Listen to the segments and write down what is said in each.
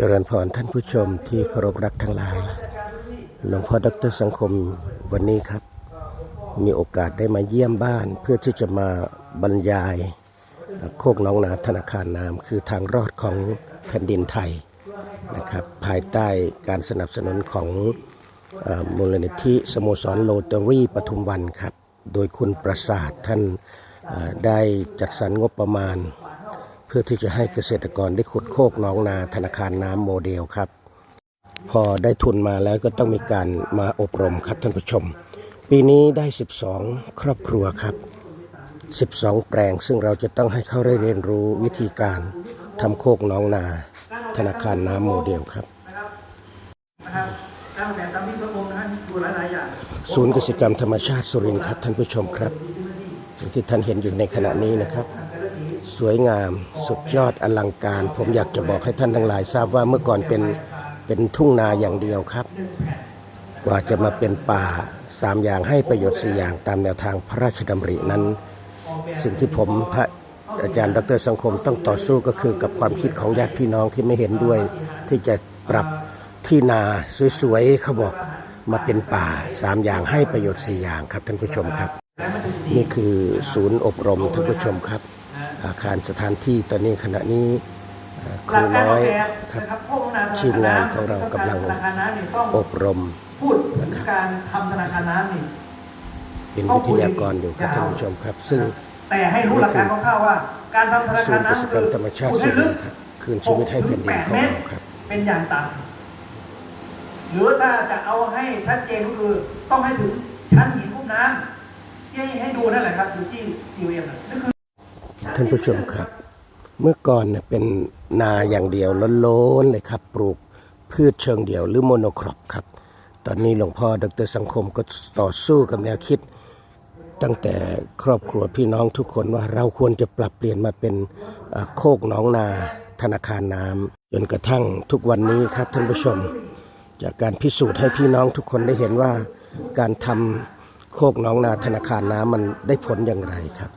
เจริญพรท่านผู้ชมที่เคารพรักทั้งหลาย หลวงพ่อดรสังคมวันนี้ครับ มีโอกาสได้มาเยี่ยมบ้าน เพื่อที่จะมาบรรยายโคกน้องนาธนาคารน้ำคือทางรอดของแผ่นดินไทยนะครับ ภายใต้การสนับสนุนของอมูลนิธิสโมสรโลเตอรี่ปทุมวันครับ โดยคุณประสาทท่านได้จัดสรรงบประมาณ เพื่อที่จะให้เกษตรกรได้ขุดโคกน้องนาธนาคารน้ำโมเดลครับ พอได้ทุนมาแล้วก็ต้องมีการมาอบรมครับท่านผู้ชม ปีนี้ได้ 12 ครอบครัวครับ 12 แปลงซึ่งเราจะต้องให้เขาได้เรียนรู้วิธีการทำโคกน้องนา ธนาคารน้ำโมเดลครับศูนย์กิจกรรมธรรมชาติสุรินทร์ครับท่านผู้ชมครับที่ท่านเห็นอยู่ในขณะนี้นะครับ สวยงาม สุดยอดอลังการ ผมอยากจะบอกให้ท่านทั้งหลาย ทราบว่าเมื่อก่อนเป็นเป็นทุ่งนาอย่างเดียวครับ กว่าจะมาเป็นป่าสามอย่างให้ประโยชน์สี่อย่างตามแนวทางพระราชดำรินั้น สิ่งที่ผมพระอาจารย์ดรสังคมต้องต่อสู้ก็คือกับความคิดของญาติพี่น้องที่ไม่เห็นด้วย ที่จะปรับที่นาสวยๆเขาบอกมาเป็นป่าสามอย่างให้ประโยชน์สี่อย่างครับท่านผู้ชมครับ นี่คือศูนย์อบรมท่านผู้ชมครับ อาคารสถานที่ตอนนี้ขณะนี้เอ่อครูน้อยครับทีมงานของเรากำลังธนาคารน้ำนี่ต้องอบรมพูดถึงการทำธนาคารน้ำนี่เป็นวิทยากรอยู่ครับท่านผู้ชมครับ ซึ่งแต่ให้รู้หลักการคร่าวๆว่า การทำธนาศูคารนย์กิน้ำจกรรมธรรมชาติสุรินทร์ครับคืนชีวิตให้แผ่นดินของเราครับ เป็นอย่างต่ำหรือถ้าจะเอาให้ชัดเจนก็คือต้องให้ถึงชั้นหินพุ่มน้ำที่ให้ดูนั่นแหละครับอยู่ที่ซีเอ็มนั่นคือ ท่านผู้ชมครับ เมื่อก่อนเนี่ยเป็นนาอย่างเดียวล้นๆเลยครับ ปลูกพืชเชิงเดี่ยวหรือโมโนครอปครับ ตอนนี้หลวงพ่อดรสังคมก็ต่อสู้กับแนวคิด ตั้งแต่ครอบครัวพี่น้องทุกคนว่าเราควรจะปรับเปลี่ยนมาเป็นโคกหนองนาธนาคารน้ำจนกระทั่งทุกวันนี้ครับท่านผู้ชม จากการพิสูจน์ให้พี่น้องทุกคนได้เห็นว่าการทำโคกหนองนาธนาคารน้ำมันได้ผลอย่างไรครับ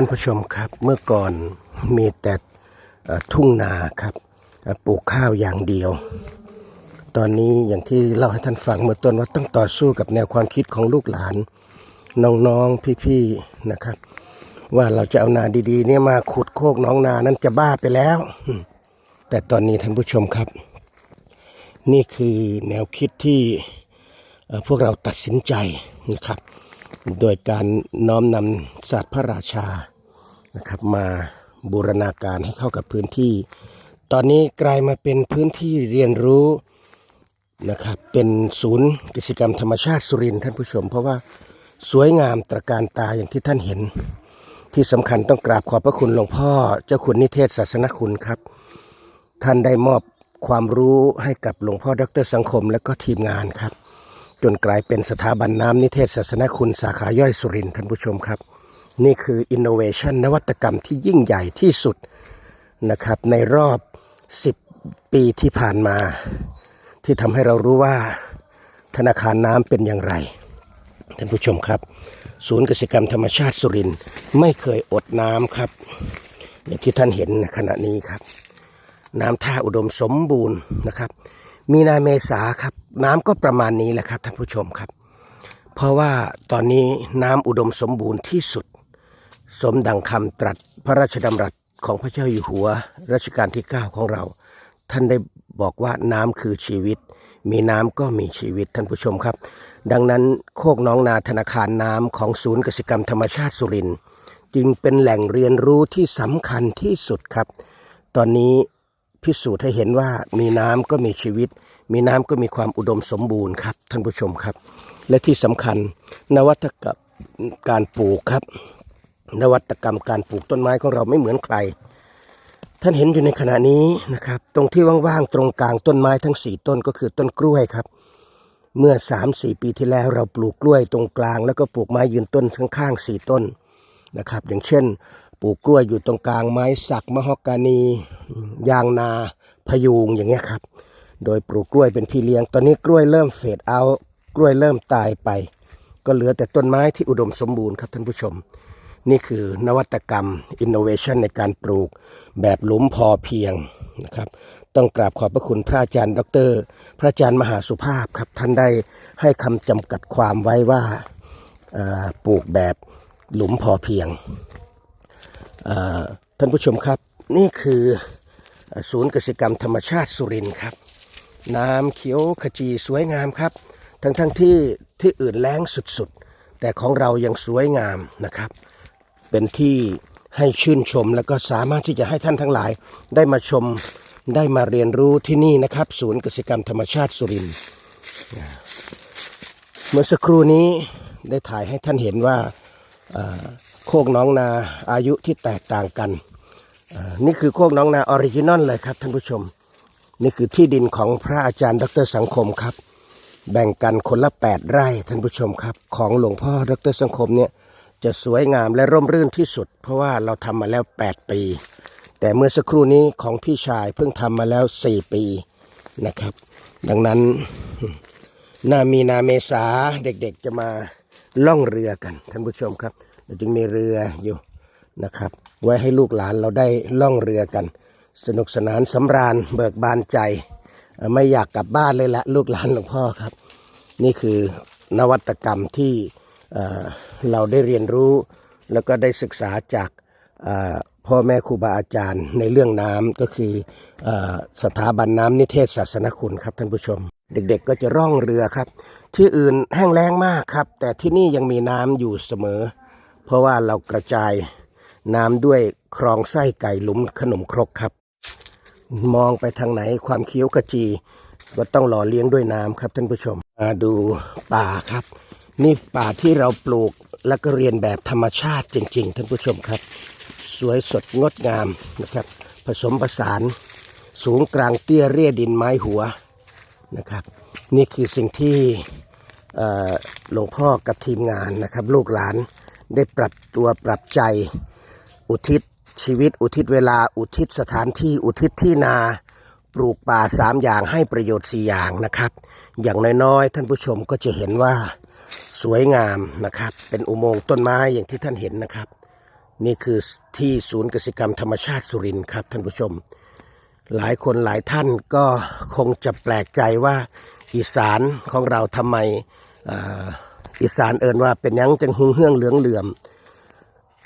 ท่านผู้ชมครับเมื่อก่อนมีแต่ทุ่งนาครับปลูกข้าวอย่างเดียว ตอนนี้อย่างที่เล่าให้ท่านฟังเมื่อต้นว่าต้องต่อสู้กับแนวความคิดของลูกหลาน น้องๆพี่ๆนะครับ ว่าเราจะเอานาดีๆเนี่ยมาขุดโคกน้องนานั้นจะบ้าไปแล้ว แต่ตอนนี้ท่านผู้ชมครับ นี่คือแนวคิดที่พวกเราตัดสินใจนะครับ โดยการน้อมนำศาสตร์พระราชานะครับมาบูรณาการให้เข้ากับพื้นที่ ตอนนี้กลายมาเป็นพื้นที่เรียนรู้นะครับเป็นศูนย์กิจกรรมธรรมชาติสุรินทร์ท่านผู้ชม เพราะว่าสวยงามตระการตาอย่างที่ท่านเห็น ที่สำคัญต้องกราบขอบพระคุณหลวงพ่อ เจ้าคุณนิเทศศาสนคุณครับ ท่านได้มอบความรู้ให้กับหลวงพ่อดรสังคมและก็ทีมงานครับ จนกลายเป็นสถาบันน้ำนิเทศศาสนคุณสาขาย่อยสุรินทร์ท่านผู้ชมครับ นี่คือ innovation นวัตกรรมที่ยิ่งใหญ่ที่สุดนะครับในรอบ 10 ปีที่ผ่านมา ที่ทำให้เรารู้ว่าธนาคารน้ำเป็นอย่างไร ท่านผู้ชมครับ ศูนย์กิจกรรมธรรมชาติสุรินทร์ไม่เคยอดน้ำครับ อย่างที่ท่านเห็นขณะนี้ครับ น้ำท่าอุดมสมบูรณ์นะครับ มีนาเมษาครับ น้ำก็ประมาณนี้แหละครับท่านผู้ชมครับ เพราะว่าตอนนี้น้ำอุดมสมบูรณ์ที่สุด สมดังคำตรัสพระราชดำรัสของพระเจ้าอยู่หัวรัชกาลที่ 9 ของเรา ท่านได้บอกว่าน้ำคือชีวิต มีน้ำก็มีชีวิตท่านผู้ชมครับ ดังนั้นโคกน้องนาธนาคารน้ำของศูนย์กสิกรรมธรรมชาติสุรินทร์จึงเป็นแหล่งเรียนรู้ที่สำคัญที่สุดครับ ตอนนี้พิสูจน์ให้เห็นว่ามีน้ำก็มีชีวิต มีน้ำก็มีความอุดมสมบูรณ์ครับท่านผู้ชมครับ และที่สำคัญนวัตกรรมการปลูกครับ นวัตกรรมการปลูกต้นไม้ของเราไม่เหมือนใคร ท่านเห็นอยู่ในขณะนี้นะครับ ตรงที่ว่างๆตรงกลางต้นไม้ทั้งสี่ต้นก็คือต้นกล้วยครับ เมื่อ3าสี่ปีที่แล้วเราปลูกกล้วยตรงกลาง แล้วก็ปลูกไม้ยืนต้นข้างๆสี่ต้นนะครับ อย่างเช่น ปลูกกล้วยอยู่ตรงกลางไม้สักมะฮอกกานี ยางนาพยุงอย่างเงี้ยครับ โดยปลูกกล้วยเป็นพี่เลี้ยง ตอนนี้กล้วยเริ่มเฟดเอากล้วยเริ่มตายไป ก็เหลือแต่ต้นไม้ที่อุดมสมบูรณ์ครับท่านผู้ชม นี่คือนวัตกรรม innovation ในการปลูกแบบหลุมพอเพียงนะครับต้องกราบขอบพระคุณพระอาจารย์ ดร พระอาจารย์มหาสุภาพครับท่านได้ให้คำจำกัดความไว้ว่าปลูกแบบหลุมพอเพียงท่านผู้ชมครับนี่คือเอ่อศูนย์กสิกรรมธรรมชาติสุรินทร์ครับ น้ำเขียวขจีสวยงามครับ ทั้งทั้งๆที่ที่อื่นแล้งสุดๆ แต่ของเรายังสวยงามนะครับ เป็นที่ให้ชื่นชมแล้วก็สามารถที่จะให้ท่านทั้งหลาย ได้มาชมได้มาเรียนรู้ที่นี่นะครับ ศูนย์กสิกรรมธรรมชาติสุรินทร์เมื่อสักครู่นี้ได้ถ่ายให้ท่านเห็นว่าโคกน้องนาอายุที่แตกต่างกัน นี่คือโคกน้องนาออริจินอลเลยครับท่านผู้ชม นี่คือที่ดินของพระอาจารย์ ดรสังคมครับ แบ่งกันคนละ 8 ไร่ท่านผู้ชมครับ ของหลวงพ่อดรสังคมเนี่ยจะสวยงามและร่มรื่นที่สุด เพราะว่าเราทำมาแล้ว 8 ปี แต่เมื่อสักครู่นี้ของพี่ชายเพิ่งทำมาแล้ว 4 ปีนะครับ ดังนั้นหนามีนาเมษาเด็กๆจะมาล่องเรือกันท่านผู้ชมครับเราจึงมีเรืออยู่นะครับ ไว้ให้ลูกหลานเราได้ล่องเรือกัน สนุกสนานสำราญเบิกบานใจ ไม่อยากกลับบ้านเลยละลูกหลานหลวงพ่อครับ นี่คือนวัตกรรมที่เราได้เรียนรู้ แล้วก็ได้ศึกษาจากพ่อแม่ครูบาอาจารย์ในเรื่องน้ำก็คือออสถาบันน้ำนิเทศศาสนคุณครับท่านผู้ชม เด็กๆก็จะร่องเรือครับ ที่อื่นแห้งแล้งมากครับ แต่ที่นี่ยังมีน้ำอยู่เสมอ เพราะว่าเรากระจายน้ำด้วยคลองไส้ไก่หลุมขนมครกครับ มองไปทางไหนความเคี้ยวขจี ก็ต้องหล่อเลี้ยงด้วยน้ำครับท่านผู้ชมมาดูป่าครับ นี่ป่าที่เราปลูกแล้วก็เรียนแบบธรรมชาติจริง ๆ ท่านผู้ชมครับ สวยสดงดงามนะครับ ผสมผสานสูงกลางเตี้ยเรียดินไม้หัวนะครับ นี่คือสิ่งที่หลวงพ่อกับทีมงานนะครับ ลูกหลานได้ปรับตัวปรับใจอุทิศ ชีวิตอุทิศเวลาอุทิศสถานที่อุทิศที่นาปลูกป่าสามอย่างให้ประโยชน์สี่อย่างนะครับ อย่างน้อยๆ ท่านผู้ชมก็จะเห็นว่าสวยงามนะครับ เป็นอุโมงค์ต้นไม้อย่างที่ท่านเห็นนะครับ นี่คือที่ศูนย์กสิกรรมธรรมชาติสุรินทร์ครับท่านผู้ชม หลายคนหลายท่านก็คงจะแปลกใจว่าอีสานของเราทำไมออีสานเอินว่าเป็นยังจังหุงเฮืองเหลืองเหลื่อม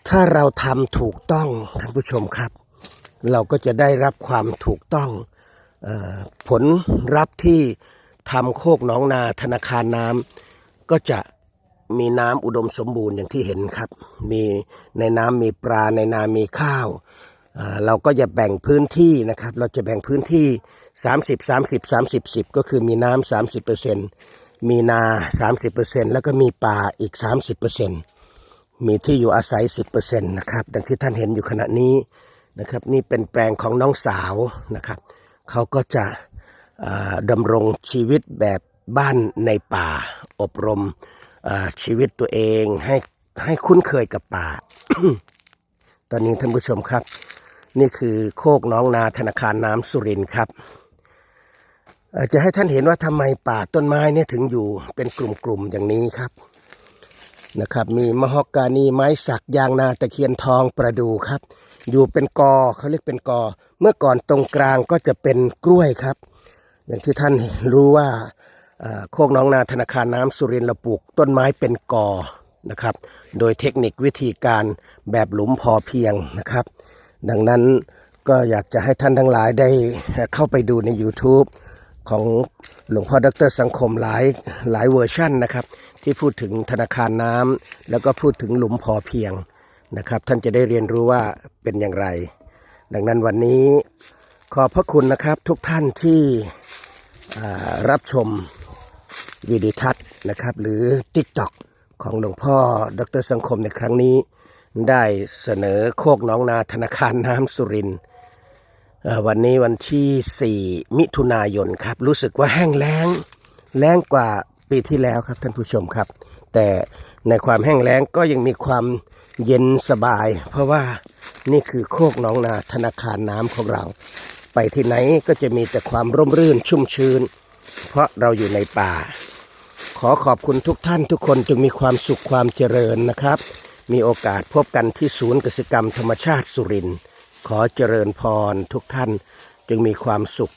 ถ้าเราทำถูกต้องท่านผู้ชมครับ เราก็จะได้รับความถูกต้องออผลรับที่ทำโคกหนองนาธนาคารน้ำก็จะมีน้ำอุดมสมบูรณ์อย่างที่เห็นครับ มีในน้ำมีปลาในนามีข้าวเอ่อเราก็จะแบ่งพื้นที่นะครับ เราจะแบ่งพื้นที่ 30 30 30 10 ก็คือมีน้ำ30%มีนา 30%แล้วก็มีป่าอีก 30% มีที่อยู่อาศัย 10%นะครับดังที่ท่านเห็นอยู่ขณะนี้นะครับนี่เป็นแปลงของน้องสาวนะครับเขาก็จะดำรงชีวิตแบบบ้านในป่า อบรมชีวิตตัวเองให้ให้คุ้นเคยกับป่า ตอนนี้ท่านผู้ชมครับ นี่คือโคกน้องนาธนาคารน้ำสุรินทร์ครับจะให้ท่านเห็นว่าทำไมป่าต้นไม้เนี่ยถึงอยู่เป็นกลุ่มๆอย่างนี้ครับ นะครับ มีมะฮอกกานีไม้สักยางนาตะเคียนทองประดูครับ อยู่เป็นกอเขาเรียกเป็นกอ เมื่อก่อนตรงกลางก็จะเป็นกล้วยครับ อย่างที่ท่านรู้ว่าโคกน้องนาธนาคารน้ำสุรินทร์เราปลูกต้นไม้เป็นกอนะครับ โดยเทคนิควิธีการแบบหลุมพอเพียงนะครับ ดังนั้นก็อยากจะให้ท่านทั้งหลายได้เข้าไปดูใน YouTube ของหลวงพ่อดรสังคมหลายหลายเวอร์ชั่นนะครับ ที่พูดถึงธนาคารน้ำแล้วก็พูดถึงหลุมพอเพียงนะครับ ท่านจะได้เรียนรู้ว่าเป็นอย่างไร ดังนั้นวันนี้ขอบพระคุณนะครับทุกท่านที่รับชมวิดีทัศน์นะครับ หรือ TikTok ของหลวงพ่อดรสังคมในครั้งนี้ ได้เสนอโคกน้องนาธนาคารน้ำสุรินทร์ วันนี้วันที่ 4 มิถุนายนครับ รู้สึกว่าแห้งแล้ง แล้งกว่าปีที่แล้วครับท่านผู้ชมครับ แต่ในความแห้งแล้งก็ยังมีความเย็นสบาย เพราะว่านี่คือโคกหน้องนาธนาคารน้ำของเรา ไปที่ไหนก็จะมีแต่ความร่มรื่นชุ่มชื้น เพราะเราอยู่ในป่า ขอขอบคุณทุกท่านทุกคนจงมีความสุขความเจริญนะครับ มีโอกาสพบกันที่ศูนย์กสิกรรมธรรมชาติสุรินทร์ ขอเจริญพรทุกท่านจึงมีความสุข